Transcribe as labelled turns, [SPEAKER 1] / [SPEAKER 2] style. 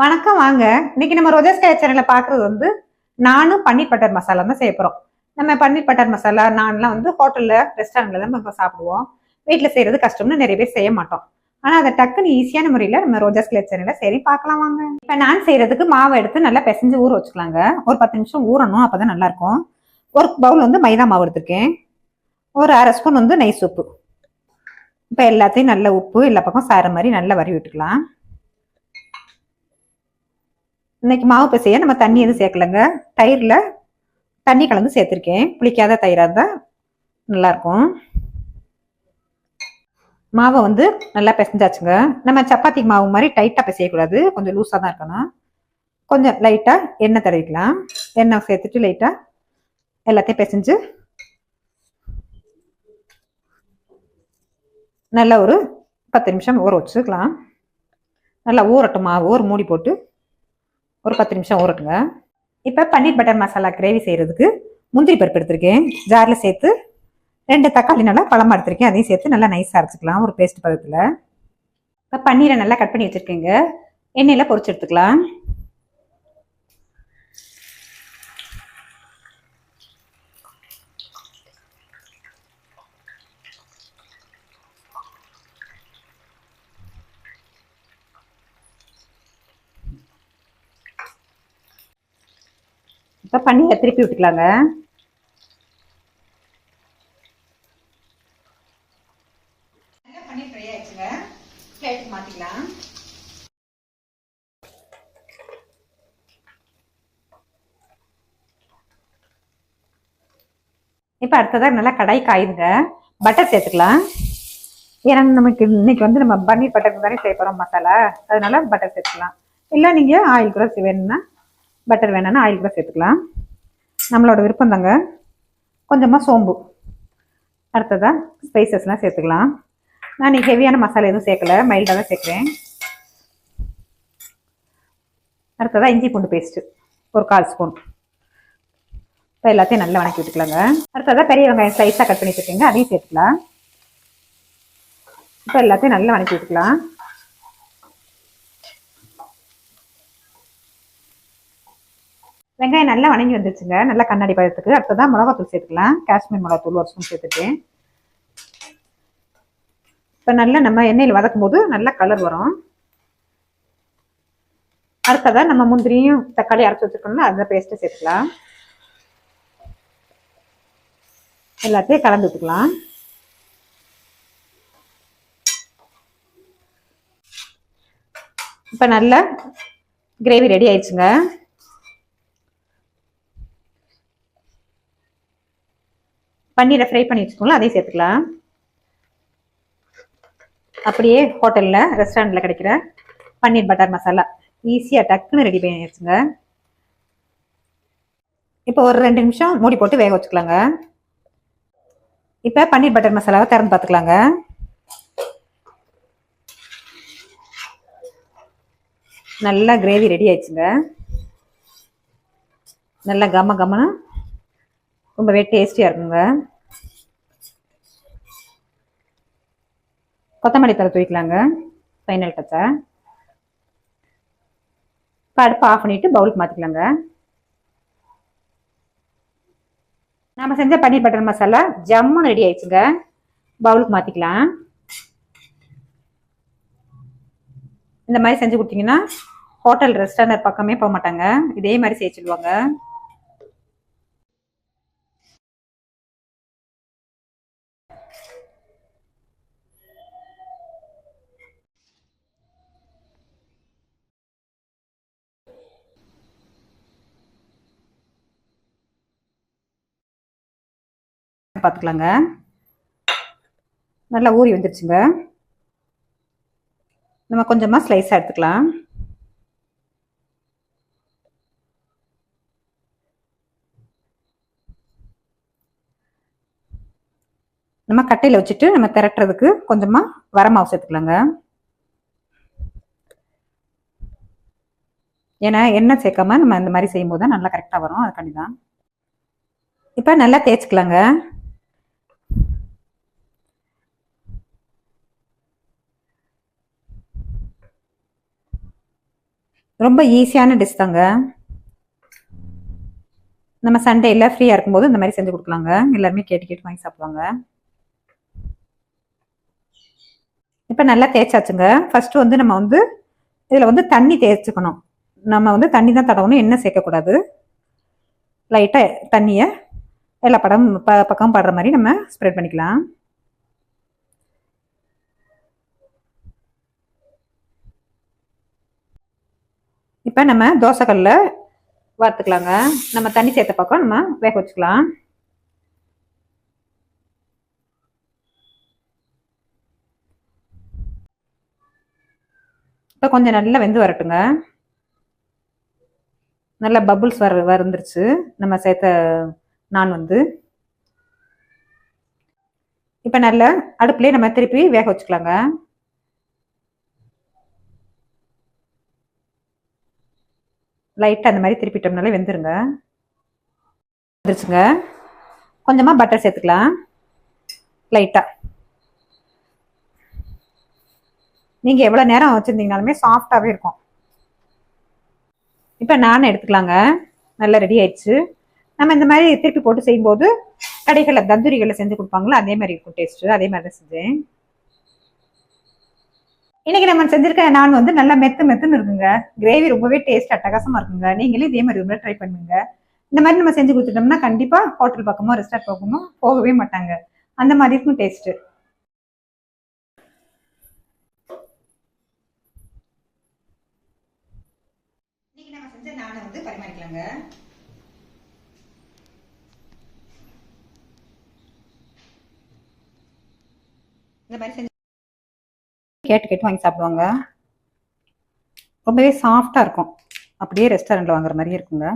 [SPEAKER 1] வணக்கம் வாங்க. இன்னைக்கு நம்ம ரோஜா ஸ்கை சேனல்ல பாக்குறது வந்து நானும் பன்னீர் பட்டர் மசாலா தான் செய்ய போறோம். நம்ம பன்னீர் பட்டர் மசாலா நான்லாம் வந்து ஹோட்டல்ல ரெஸ்டாரண்ட்ல தான் நம்ம சாப்பிடுவோம். வீட்டில் செய்யறது கஷ்டம்னு நிறைய பேர் செய்ய மாட்டோம். ஆனா அதை டக்குன்னு ஈஸியான முறையில நம்ம ரோஜா ஸ்கை சேனல்ல சரி பார்க்கலாம் வாங்க. இப்ப நான் செய்யறதுக்கு மாவு எடுத்து நல்லா பிசைஞ்சு ஊற வச்சுக்கலாங்க. ஒரு பத்து நிமிஷம் ஊறணும் அப்பதான் நல்லா இருக்கும். ஒரு பவுல் வந்து மைதா மாவு எடுத்திருக்கேன். ஒரு அரை ஸ்பூன் வந்து நெய் சூப்பு. இப்போ எல்லாத்தையும் நல்ல உப்பு எல்லா பக்கம் சார மாதிரி நல்லா வரி விட்டுக்கலாம். இன்னைக்கு மாவு பிசைய நம்ம தண்ணி எதுவும் சேர்க்கலங்க. தயிரில் தண்ணி கலந்து சேர்த்துருக்கேன். புளிக்காத தயிராக இருந்தால் நல்லாயிருக்கும். மாவை வந்து நல்லா பிசைஞ்சாச்சுங்க. நம்ம சப்பாத்தி மாவு மாதிரி டைட்டாக பிசையக்கூடாது. கொஞ்சம் லூஸாக தான் இருக்கணும். கொஞ்சம் லைட்டாக எண்ணெய் தடவிக்கலாம். எண்ணெய் சேர்த்துட்டு லைட்டாக எல்லாத்தையும் பிசைஞ்சு நல்லா ஒரு பத்து நிமிஷம் ஊற வச்சுக்கலாம். நல்லா ஊறட்டும் மாவு. ஒரு மூடி போட்டு ஒரு பத்து நிமிஷம் ஊறட்டுங்க. இப்போ பன்னீர் பட்டர் மசாலா கிரேவி செய்கிறதுக்கு முந்திரி பருப்பு எடுத்திருக்கேன். ஜாரில் சேர்த்து ரெண்டு தக்காளி நல்லா பழமாக எடுத்திருக்கேன். அதையும் சேர்த்து நல்லா நைஸாக அரைச்சிக்கலாம் ஒரு பேஸ்ட் பதத்தில். இப்போ பன்னீரை நல்லா கட் பண்ணி வச்சுருக்கேங்க. எண்ணெயில் பொறிச்சு எடுத்துக்கலாம். இப்போ பன்னீரை திருப்பி விட்டுக்கலாங்க. பன்னீர் ஃப்ரை ஆயிடுச்சுங்க? பிளேட்டுக்கு மாற்றிக்கலாம் இப்போ அடுத்ததாக நல்லா கடாய் காயுதுங்க பட்டர் சேர்த்துக்கலாம். ஏன்னா நமக்கு இன்னைக்கு வந்து நம்ம பன்னீர் பட்டர் தானே செய்ய போகிறோம் மசாலா. அதனால பட்டர் சேர்த்துக்கலாம். இல்லை நீங்கள் ஆயில் கூட வேணும்னா பட்டர் வேணும்னா ஆயில் கூட சேர்த்துக்கலாம். நம்மளோட விருப்பம் தாங்க. கொஞ்சமாக சோம்பு. அடுத்ததாக ஸ்பைசஸ்லாம் சேர்த்துக்கலாம். நான் நீ ஹெவியான மசாலா எதுவும் சேர்க்கல. மைல்டாக தான் சேர்க்குறேன். அடுத்ததாக இஞ்சி பூண்டு பேஸ்ட்டு ஒரு கால் ஸ்பூன் இப்போ எல்லாத்தையும் நல்லா வணக்கி விட்டுக்கலாங்க. அடுத்ததாக பெரிய வெங்காயம் ஸ்லைஸாக கட் பண்ணி வச்சுருக்கீங்க. அதையும் சேர்த்துக்கலாம். இப்போ எல்லாத்தையும் நல்லா வணக்கி விட்டுக்கலாம். வெங்காயம் நல்லா வணங்கி வந்துச்சுங்க நல்லா கண்ணாடி பழத்துக்கு அடுத்ததான் மிளகாத்தூள் சேர்த்துக்கலாம். காஷ்மீர் மிளகாத்தூள் ஒரு ஸ்பூன் சேர்த்துட்டேன் இப்போ நல்லா நம்ம எண்ணெயில் வதக்கும் போது நல்லா கலர் வரும். அடுத்ததான் நம்ம முந்திரியும் தக்காளி அரைச்சி வச்சுருக்கோம்ல அந்த பேஸ்ட்டை சேர்த்துக்கலாம். எல்லாத்தையும் கலந்து விட்டுக்கலாம். இப்போ நல்லா கிரேவி ரெடி ஆயிடுச்சுங்க. பன்னீரை ஃப்ரை பண்ணி வச்சுக்கோங்களா அதையும் சேர்த்துக்கலாம். அப்படியே ஹோட்டலில் ரெஸ்டாரண்ட்டில் கிடைக்கிற பன்னீர் பட்டர் மசாலா. ஈஸியாக டக்குன்னு ரெடி பண்ணி வச்சுங்க இப்போ ஒரு ரெண்டு நிமிஷம் மூடி போட்டு வேக வச்சுக்கலாங்க. இப்போ பன்னீர் பட்டர் மசாலாவை திறந்து பார்த்துக்கலாங்க. நல்லா கிரேவி ரெடி ஆயிடுச்சுங்க. நல்லா கம கமன்னு ரொம்பவே டேஸ்டியாக இருக்குங்க. கொத்தமல்லி தலை தூக்கிக்கலாங்க ஃபைனல் டச்சை இப்போ அடுப்பு ஆஃப் பண்ணிவிட்டு பவுலுக்கு மாற்றிக்கலாங்க நம்ம செஞ்ச பன்னீர் பட்டர் மசாலா ஜம்முன்னு ரெடி ஆயிடுச்சுங்க. பவுலுக்கு மாற்றிக்கலாம் இந்த மாதிரி செஞ்சு கொடுத்தீங்கன்னா ஹோட்டல் ரெஸ்டாரண்ட் பக்கமே போக மாட்டாங்க. இதே மாதிரி செய்ய சொல்லுவாங்க. பார்த்துக்கலாங்க. நல்லா ஊறி வந்துருச்சுங்க. நம்ம கொஞ்சமாக ஸ்லைஸாக எடுத்துக்கலாம். நம்ம கட்டையில் வச்சுட்டு நம்ம திரட்டுறதுக்கு கொஞ்சமாக வரமாவு சேர்த்துக்கலாங்க. ஏன்னா எண்ணெய் சேர்க்காம நம்ம இந்த மாதிரி செய்யும்போது தான் நல்லா கரெக்டாக வரும். அதுக்காண்டி தான் இப்போ நல்லா தேய்ச்சிக்கலாங்க. ரொம்ப ஈஸியான டிஷ் தாங்க. நம்ம சண்டேல ஃப்ரீயாக இருக்கும்போது இந்த மாதிரி செஞ்சு கொடுக்கலாங்க. எல்லாருமே கேட்டு கேட்டு வாங்கி சாப்பிடுவாங்க. இப்போ நல்லா தேய்ச்சாச்சுங்க. ஃபஸ்ட்டு வந்து நம்ம வந்து இதில் வந்து தண்ணி தேய்ச்சிக்கணும். நம்ம வந்து தண்ணி தான் தடவணும் எண்ணெய் சேர்க்கக்கூடாது. லைட்டாக தண்ணியை எல்லா படம் ப பக்கம் படுற மாதிரி நம்ம ஸ்ப்ரெட் பண்ணிக்கலாம். இப்போ நம்ம தோசைக்கல்ல வறுத்துக்கலாங்க. நம்ம தண்ணி சேர்த்த பக்கம் நம்ம வேக வச்சுக்கலாம். இப்போ கொஞ்சம் நல்லா வெந்து வரட்டுங்க. நல்லா பபுள்ஸ் வர வந்துருச்சு நம்ம சேர்த்த நான் வந்து. இப்போ நல்லா அடுப்புலேயே நம்ம திருப்பி வேக வச்சுக்கலாங்க. லைட்டாக அந்த மாதிரி திருப்பிட்டோம்னாலே வெந்துருங்க. வந்துருச்சுங்க. கொஞ்சமாக பட்டர் சேர்த்துக்கலாம். லைட்டாக நீங்கள் எவ்வளோ நேரம் வச்சுருந்தீங்கனாலுமே சாஃப்டாகவே இருக்கும். இப்போ நான் எடுத்துக்கலாங்க. நல்லா ரெடி ஆயிடுச்சு. நம்ம இந்த மாதிரி திருப்பி போட்டு செய்யும்போது கடைகளில் தந்தூரிகளில் செஞ்சு கொடுப்பாங்களோ அதே மாதிரி இருக்கும் டேஸ்ட்டு அதே மாதிரி தான் செஞ்சேன். இன்னைக்கு நம்ம செஞ்சிருக்க நான் வந்து நல்லா மெத்து மெத்துன்னு இருக்குங்க. கிரேவி ரொம்பவே டேஸ்ட் அட்டகாசமா இருக்குங்க. நீங்களும் இதே மாதிரி ஒரு ட்ரை பண்ணுங்க. இந்த மாதிரி நம்ம செஞ்சு கொடுத்துட்டோம்னா கண்டிப்பா ஹோட்டல் பக்கமோ ரெஸ்டாரண்ட் பக்கமோ போகவே மாட்டாங்க. அந்த மாதிரி இருக்கும் டேஸ்ட் இன்னைக்கு நம்ம செஞ்ச நானை வந்து பரிமாறிக்கலாங்க. இந்த மாதிரி செஞ்சு கேட்டு கேட்டு வாங்கி சாப்பிடுவாங்க. ரொம்பவே சாஃப்டாக இருக்கும். அப்படியே ரெஸ்டாரண்ட்டில் வாங்குற மாதிரியே இருக்குங்க.